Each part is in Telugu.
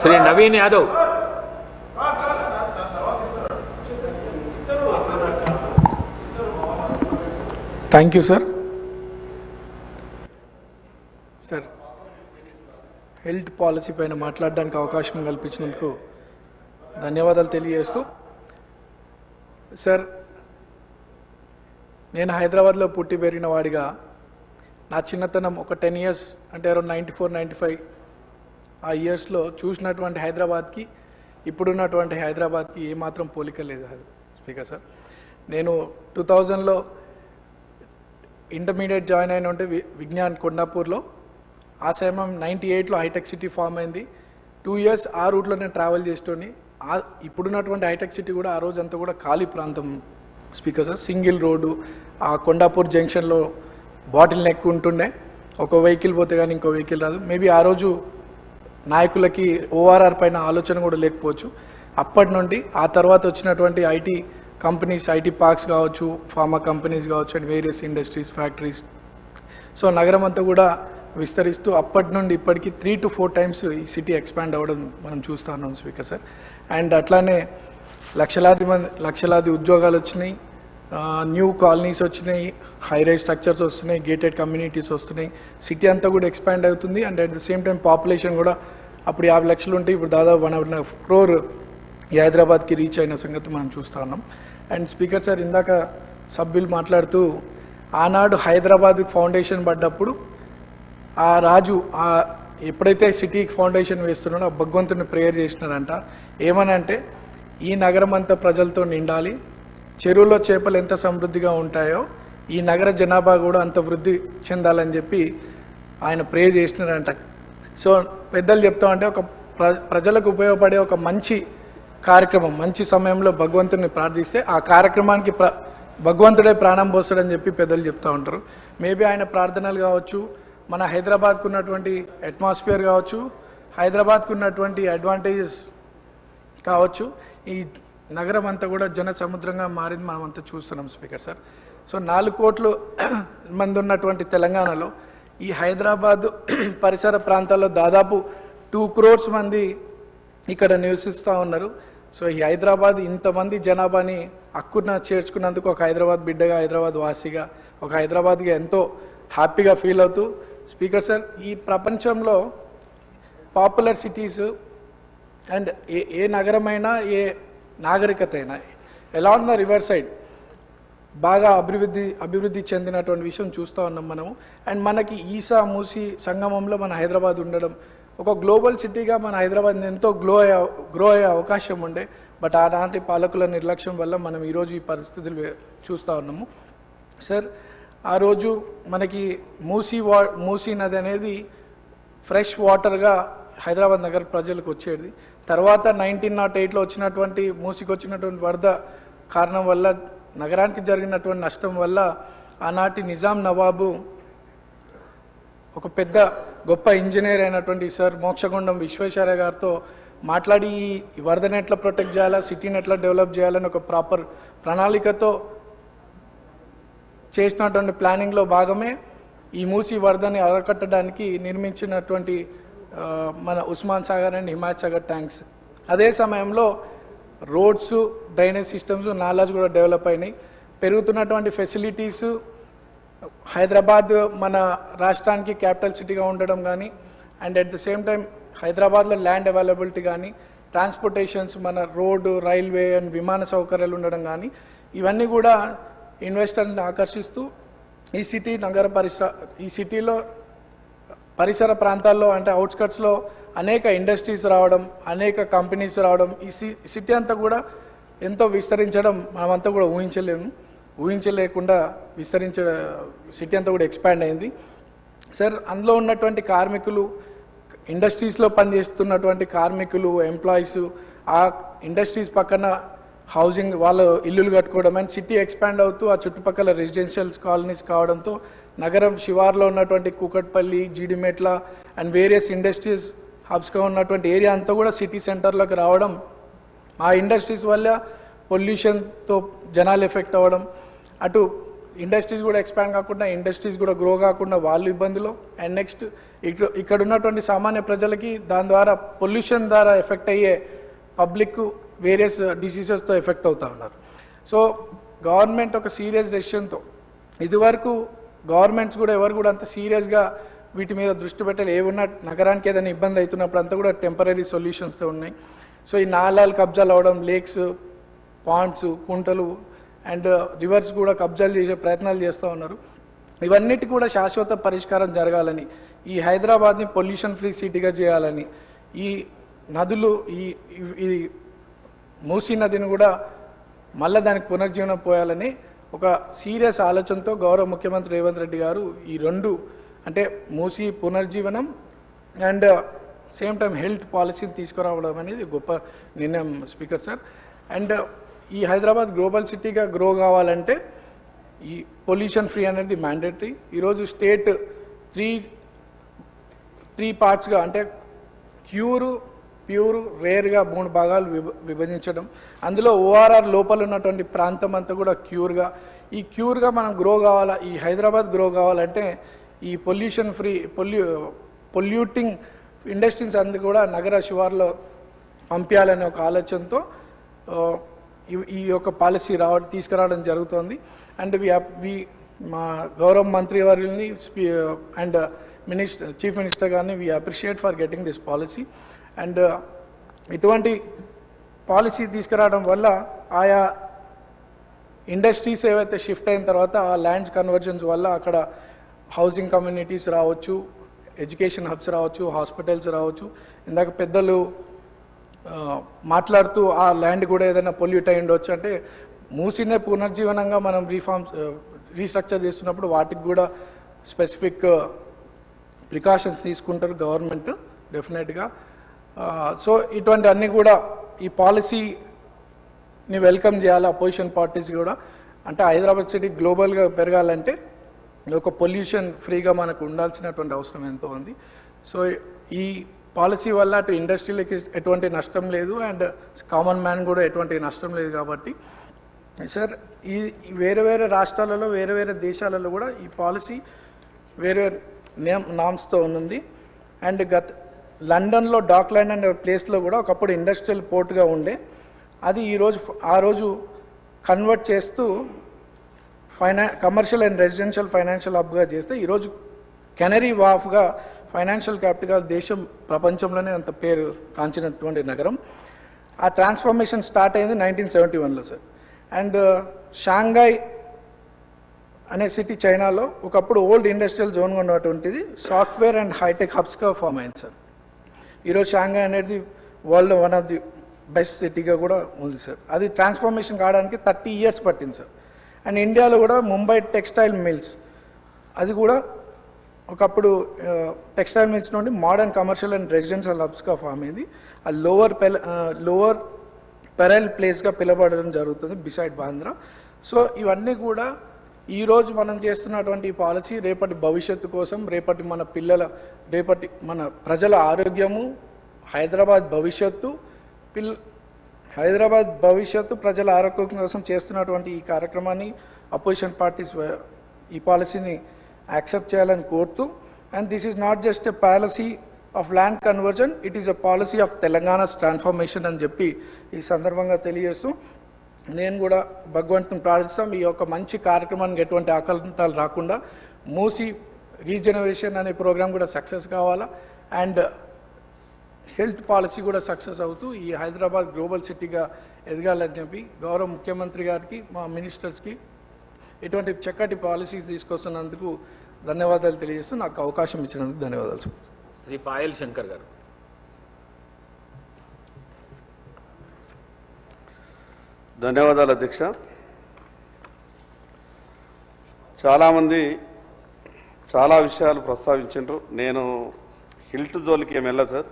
Shri Naveen Yadav. Thank you sir sir health policy పైన మాట్లాడడానికి అవకాశం కల్పించినందుకు ధన్యవాదాలు తెలియజేస్తూ సార్ నేను హైదరాబాద్లో పుట్టి పెరిగిన వాడిగా నా చిన్నతనం ఒక టెన్ ఇయర్స్ అంటే around ninety four ninety five ఆ ఇయర్స్లో చూసినటువంటి హైదరాబాద్కి ఇప్పుడున్నటువంటి హైదరాబాద్కి ఏమాత్రం పోలిక లేదు స్పీకర్ సార్ నేను టూ థౌజండ్లో ఇంటర్మీడియట్ జాయిన్ అయిన ఉంటే వి- విజ్ఞాన్ కొండాపూర్లో ఆ సమయం నైంటీ ఎయిట్లో హైటెక్ సిటీ ఫామ్ అయింది. టూ ఇయర్స్ ఆ రూట్లో నేను ట్రావెల్ చేస్తూని ఆ ఇప్పుడున్నటువంటి హైటెక్ సిటీ కూడా ఆ రోజంతా కూడా ఖాళీ ప్రాంతం. స్పీకర్ సార్ సింగిల్ రోడ్డు ఆ కొండాపూర్ జంక్షన్లో బాటిల్ నెక్ ఉంటుండే. ఒక వెహికల్ పోతే కానీ ఇంకో వెహికల్ రాదు. మేబీ ఆ రోజు నాయకులకి ఓఆర్ఆర్ పైన ఆలోచన కూడా లేకపోవచ్చు. అప్పటి నుండి ఆ తర్వాత వచ్చినటువంటి ఐటీ కంపెనీస్ ఐటీ పార్క్స్ కావచ్చు ఫార్మా కంపెనీస్ కావచ్చు and various industries factories. So నగరం అంతా కూడా విస్తరిస్తూ అప్పటి నుండి ఇప్పటికి త్రీ టు ఫోర్ టైమ్స్ ఈ సిటీ ఎక్స్పాండ్ అవ్వడం మనం చూస్తున్నాం స్పీకర్ సార్. అండ్ అట్లానే లక్షలాది మంది లక్షలాది ఉద్యోగాలు వచ్చినాయి. న్యూ కాలనీస్ వచ్చినాయి హై రైజ్ స్ట్రక్చర్స్ వస్తున్నాయి గేటెడ్ కమ్యూనిటీస్ వస్తున్నాయి. సిటీ అంతా కూడా ఎక్స్పాండ్ అవుతుంది and at the same time population కూడా అప్పుడు యాభై లక్షలు ఉంటే ఇప్పుడు దాదాపు వన్ అండ్ హాఫ్ క్రోర్ ఈ హైదరాబాద్కి రీచ్ అయిన సంగతి మనం చూస్తా ఉన్నాం. అండ్ స్పీకర్ సార్ ఇందాక సభ్యులు మాట్లాడుతూ ఆనాడు హైదరాబాద్ ఫౌండేషన్ పడ్డప్పుడు ఆ రాజు ఆ ఎప్పుడైతే సిటీకి ఫౌండేషన్ వేస్తున్నాడో ఆ భగవంతుని ప్రేయర్ చేసినారంట ఏమనంటే ఈ నగరం అంతా ప్రజలతో నిండాలి చెరువులో చేపలు ఎంత సమృద్ధిగా ఉంటాయో ఈ నగర జనాభా కూడా అంత వృద్ధి చెందాలని చెప్పి ఆయన ప్రే చేసినారంట సో పెద్దలు చెప్తా అంటే ఒక ప్ర ప్రజలకు ఉపయోగపడే ఒక మంచి కార్యక్రమం మంచి సమయంలో భగవంతుని ప్రార్థిస్తే ఆ కార్యక్రమానికి ప్ర భగవంతుడే ప్రాణం పోస్తాడని చెప్పి పెద్దలు చెప్తూ ఉంటారు. మేబీ ఆయన ప్రార్థనలు కావచ్చు మన హైదరాబాద్కు ఉన్నటువంటి అట్మాస్ఫియర్ కావచ్చు హైదరాబాద్కు ఉన్నటువంటి అడ్వాంటేజెస్ కావచ్చు ఈ నగరం అంతా కూడా జన సముద్రంగా మారింది మనం అంతా చూస్తున్నాం స్పీకర్ సార్. సో నాలుగు కోట్లు మంది ఉన్నటువంటి తెలంగాణలో ఈ హైదరాబాద్ పరిసర ప్రాంతాల్లో దాదాపు టూ క్రోర్స్ మంది ఇక్కడ నివసిస్తూ ఉన్నారు. సో ఈ హైదరాబాద్ ఇంతమంది జనాభాని అక్కున చేర్చుకున్నందుకు ఒక హైదరాబాద్ బిడ్డగా హైదరాబాద్ వాసిగా ఒక హైదరాబాద్గా ఎంతో హ్యాపీగా ఫీల్ అవుతూ స్పీకర్ సార్ ఈ ప్రపంచంలో పాపులర్ సిటీస్ అండ్ ఏ ఏ నగరమైనా ఏ నాగరికత అయినా ఎలా ఉన్న రివర్ సైడ్? బాగా అభివృద్ధి అభివృద్ధి చెందినటువంటి విషయం చూస్తూ ఉన్నాం మనము. అండ్ మనకి ఈసా మూసి సంగమంలో మన హైదరాబాద్ ఉండడం ఒక గ్లోబల్ సిటీగా మన హైదరాబాద్ ఎంతో గ్లో అయ్యే గ్రో అయ్యే అవకాశం ఉండే. బట్ ఆనాటి పాలకుల నిర్లక్ష్యం వల్ల మనం ఈరోజు ఈ పరిస్థితులు చూస్తూ ఉన్నాము. సార్ ఆ రోజు మనకి మూసీ వా మూసీ నది అనేది ఫ్రెష్ వాటర్గా హైదరాబాద్ నగర ప్రజలకు వచ్చేది. తర్వాత నైన్టీన్ నాట్ ఎయిట్లో వచ్చినటువంటి మూసికి వచ్చినటువంటి వరద కారణం వల్ల నగరానికి జరిగినటువంటి నష్టం వల్ల ఆనాటి నిజాం నవాబు ఒక పెద్ద గొప్ప ఇంజనీర్ అయినటువంటి సార్ మోక్షగుండం విశ్వేశ్వరయ్య గారితో మాట్లాడి ఈ వరదను ఎట్లా ప్రొటెక్ట్ చేయాలా సిటీని ఎట్లా డెవలప్ చేయాలని ఒక ప్రాపర్ ప్రణాళికతో చేసినటువంటి ప్లానింగ్లో భాగమే ఈ మూసి వరదని అరకట్టడానికి నిర్మించినటువంటి మన ఉస్మాన్ సాగర్ అండ్ హిమాయత్ సాగర్ ట్యాంక్స్. అదే సమయంలో రోడ్స్ డ్రైనేజ్ సిస్టమ్స్ నాలాజ్ కూడా డెవలప్ అయినాయి. పెరుగుతున్నటువంటి ఫెసిలిటీస్ హైదరాబాద్ మన రాష్ట్రానికి క్యాపిటల్ సిటీగా ఉండడం కానీ and at the same time హైదరాబాద్లో ల్యాండ్ అవైలబిలిటీ కానీ ట్రాన్స్పోర్టేషన్స్ మన రోడ్డు రైల్వే అండ్ విమాన సౌకర్యాలు ఉండడం కానీ ఇవన్నీ కూడా ఇన్వెస్టర్ని ఆకర్షిస్తూ ఈ సిటీ నగర పరిసర ఈ సిటీలో పరిసర ప్రాంతాల్లో అంటే అవుట్స్కట్స్లో అనేక ఇండస్ట్రీస్ రావడం అనేక కంపెనీస్ రావడం ఈ సిటీ అంతా కూడా ఎంతో విస్తరించడం మనమంతా కూడా ఊహించలేము. ఊహించలేకుండా విస్తరించ సిటీ అంతా కూడా ఎక్స్పాండ్ అయింది. సార్ అందులో ఉన్నటువంటి కార్మికులు ఇండస్ట్రీస్లో పనిచేస్తున్నటువంటి కార్మికులు ఎంప్లాయీస్ ఆ ఇండస్ట్రీస్ పక్కన హౌసింగ్ వాళ్ళు ఇల్లులు కట్టుకోవడం అండ్ సిటీ ఎక్స్పాండ్ అవుతూ ఆ చుట్టుపక్కల రెసిడెన్షియల్స్ కాలనీస్ కావడంతో నగరం శివార్లో ఉన్నటువంటి Kukatpally Jeedimetla and various industries హబ్స్గా ఉన్నటువంటి ఏరియా అంతా కూడా సిటీ సెంటర్లోకి రావడం ఆ ఇండస్ట్రీస్ వల్ల పొల్యూషన్తో జనాలు ఎఫెక్ట్ అవ్వడం అటు ఇండస్ట్రీస్ కూడా ఎక్స్పాండ్ కాకుండా ఇండస్ట్రీస్ కూడా గ్రో కాకుండా వాళ్ళు ఇబ్బందులు అండ్ నెక్స్ట్ ఇక్కడ ఇక్కడ ఉన్నటువంటి సామాన్య ప్రజలకి దాని ద్వారా పొల్యూషన్ ద్వారా ఎఫెక్ట్ అయ్యే పబ్లిక్ వేరియస్ డిసీజెస్తో ఎఫెక్ట్ అవుతూ ఉన్నారు. సో గవర్నమెంట్ ఒక సీరియస్ డెసిషన్తో ఇదివరకు గవర్నమెంట్స్ కూడా ఎవరు కూడా అంత సీరియస్గా వీటి మీద దృష్టి పెట్టాలి. ఏమున్నా నగరానికి ఏదైనా ఇబ్బంది అవుతున్నప్పుడు అంతా కూడా టెంపరీ సొల్యూషన్స్తో ఉన్నాయి. సో ఈ నాలాలు కబ్జాలు అవడం లేక్స్ పాండ్స్ కుంటలు అండ్ రివర్స్ కూడా కబ్జాలు చేసే ప్రయత్నాలు చేస్తూ ఉన్నారు. ఇవన్నిటి కూడా శాశ్వత పరిష్కారం జరగాలని ఈ హైదరాబాద్ని పొల్యూషన్ ఫ్రీ సిటీగా చేయాలని ఈ నదులు ఈ ఈ- ఈ మూసీ నదిని కూడా మళ్ళీ దానికి పునర్జీవనం పోయాలని ఒక సీరియస్ ఆలోచనతో గౌరవ ముఖ్యమంత్రి రేవంత్ రెడ్డి గారు ఈ రెండు అంటే మూసీ పునర్జీవనం అండ్ సేమ్ టైం హెల్త్ పాలసీని తీసుకురావడం అనేది గొప్ప నిర్ణయం స్పీకర్ సార్. అండ్ uh, ఈ హైదరాబాద్ గ్లోబల్ సిటీగా గ్రో కావాలంటే ఈ పొల్యూషన్ ఫ్రీ అనేది మ్యాండేటరీ ఈరోజు స్టేట్ త్రీ త్రీ పార్ట్స్గా అంటే క్యూరు ప్యూర్ రేర్గా మూడు భాగాలు విభ విభజించడం. అందులో ఓఆర్ఆర్ లోపల ఉన్నటువంటి ప్రాంతం అంతా కూడా క్యూర్గా. ఈ క్యూర్గా మనం గ్రో కావాలా? ఈ హైదరాబాద్ గ్రో కావాలంటే ఈ పొల్యూషన్ ఫ్రీ పొల్యూ పొల్యూటింగ్ ఇండస్ట్రీస్ అందు కూడా నగర శివార్లో పంపించాలనే ఒక ఆలోచనతో ఈ- యొక్క పాలసీ రావ తీసుకురావడం జరుగుతోంది. అండ్ వి వి మా గౌరవ మంత్రి వారిని అండ్ మినిస్టర్ చీఫ్ మినిస్టర్ గారిని we appreciate for getting this policy. And ఇటువంటి పాలసీ తీసుకురావడం వల్ల ఆయా ఇండస్ట్రీస్ ఏవైతే షిఫ్ట్ అయిన తర్వాత ఆ ల్యాండ్స్ కన్వర్జన్స్ వల్ల అక్కడ హౌసింగ్ కమ్యూనిటీస్ రావచ్చు ఎడ్యుకేషన్ హబ్స్ రావచ్చు హాస్పిటల్స్ రావచ్చు. ఇందాక పెద్దలు మాట్లాడుతూ ఆ ల్యాండ్ కూడా ఏదైనా పొల్యూట్ అయి ఉండొచ్చు అంటే మూసినే పునర్జీవనంగా మనం రీఫార్మ్స్ రీస్ట్రక్చర్ చేస్తున్నప్పుడు వాటికి కూడా స్పెసిఫిక్ ప్రికాషన్స్ తీసుకుంటారు గవర్నమెంట్ డెఫినెట్గా. సో ఇటువంటి అన్నీ కూడా ఈ పాలసీని వెల్కమ్ చేయాలి అపోజిషన్ పార్టీస్ కూడా. అంటే హైదరాబాద్ సిటీ గ్లోబల్గా పెరగాలంటే ఒక పొల్యూషన్ ఫ్రీగా మనకు ఉండాల్సినటువంటి అవసరం ఎంతో ఉంది. సో ఈ పాలసీ వల్ల అటు ఇండస్ట్రీలకి ఎటువంటి నష్టం లేదు అండ్ కామన్ మ్యాన్ కూడా ఎటువంటి నష్టం లేదు కాబట్టి. సార్ ఈ వేరే వేరే రాష్ట్రాలలో వేరే వేరే దేశాలలో కూడా ఈ పాలసీ వేరే నేమ్ నామ్స్తో ఉంది. అండ్ గత లండన్లో డాక్లాండ్ అనే ప్లేస్లో కూడా ఒకప్పుడు ఇండస్ట్రియల్ పోర్ట్గా ఉండే. అది ఈరోజు ఆ రోజు కన్వర్ట్ చేస్తూ ఫైనా కమర్షియల్ అండ్ రెసిడెన్షియల్ ఫైనాన్షియల్ హబ్గా చేస్తే ఈరోజు కెనరీ వాఫ్గా ఫైనాన్షియల్ క్యాపిటల్ దేశం ప్రపంచంలోనే అంత పేరు కాంచినటువంటి నగరం. ఆ ట్రాన్స్ఫర్మేషన్ స్టార్ట్ అయింది నైన్టీన్ సెవెంటీ వన్లో సార్. అండ్ uh, షాంఘాయ్ అనే సిటీ చైనాలో ఒకప్పుడు ఓల్డ్ ఇండస్ట్రియల్ జోన్గా ఉన్నటువంటిది సాఫ్ట్వేర్ అండ్ హైటెక్ హబ్స్గా ఫామ్ అయింది సార్. ఈరోజు షాంఘై అనేది world one of the best సిటీగా కూడా ఉంది సార్. అది ట్రాన్స్ఫర్మేషన్ కావడానికి థర్టీ ఇయర్స్ పట్టింది సార్. అండ్ ఇండియాలో కూడా ముంబై టెక్స్టైల్ మిల్స్ అది కూడా ఒకప్పుడు టెక్స్టైల్ మిల్స్ నుండి మోడర్న్ కమర్షియల్ అండ్ రెసిడెన్షియల్ హబ్స్గా ఫామ్ అయింది. ఆ లోవర్ పెల లోవర్ పెరల్ ప్లేస్గా పిలవడడం జరుగుతుంది బిసైడ్ బాంద్రా. సో ఇవన్నీ కూడా ఈరోజు మనం చేస్తున్నటువంటి ఈ పాలసీ రేపటి భవిష్యత్తు కోసం రేపటి మన పిల్లల రేపటి మన ప్రజల ఆరోగ్యము హైదరాబాద్ భవిష్యత్తు పిల్ హైదరాబాద్ భవిష్యత్తు ప్రజల ఆరోగ్యం కోసం చేస్తున్నటువంటి ఈ కార్యక్రమాన్ని అపోజిషన్ పార్టీస్ ఈ పాలసీని యాక్సెప్ట్ చేయాలని కోరుతూ and this is not just a policy of land conversion it is a policy of Telangana's transformation అని చెప్పి ఈ సందర్భంగా తెలియజేస్తూ నేను కూడా భగవంతుని ప్రార్థిస్తాం. ఈ యొక్క మంచి కార్యక్రమానికి ఎటువంటి ఆకలింతాలు రాకుండా మూసి రీజనరేషన్ అనే ప్రోగ్రాం కూడా సక్సెస్ కావాలా? అండ్ హెల్త్ పాలసీ కూడా సక్సెస్ అవుతూ ఈ హైదరాబాద్ గ్లోబల్ సిటీగా ఎదగాలని చెప్పి గౌరవ ముఖ్యమంత్రి గారికి మా మినిస్టర్స్కి ఇటువంటి చక్కటి పాలసీస్ తీసుకొస్తున్నందుకు ధన్యవాదాలు తెలియజేస్తూ నాకు అవకాశం ఇచ్చినందుకు ధన్యవాదాలు. శ్రీ పాయల్ శంకర్ గారు. ధన్యవాదాలు అధ్యక్ష. చాలామంది చాలా విషయాలు ప్రస్తావించారు నేను హిల్ట్ జోలికి ఏమి వెళ్ళా సార్.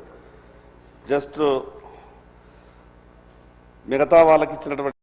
జస్ట్ మిగతా వాళ్ళకి ఇచ్చినటువంటి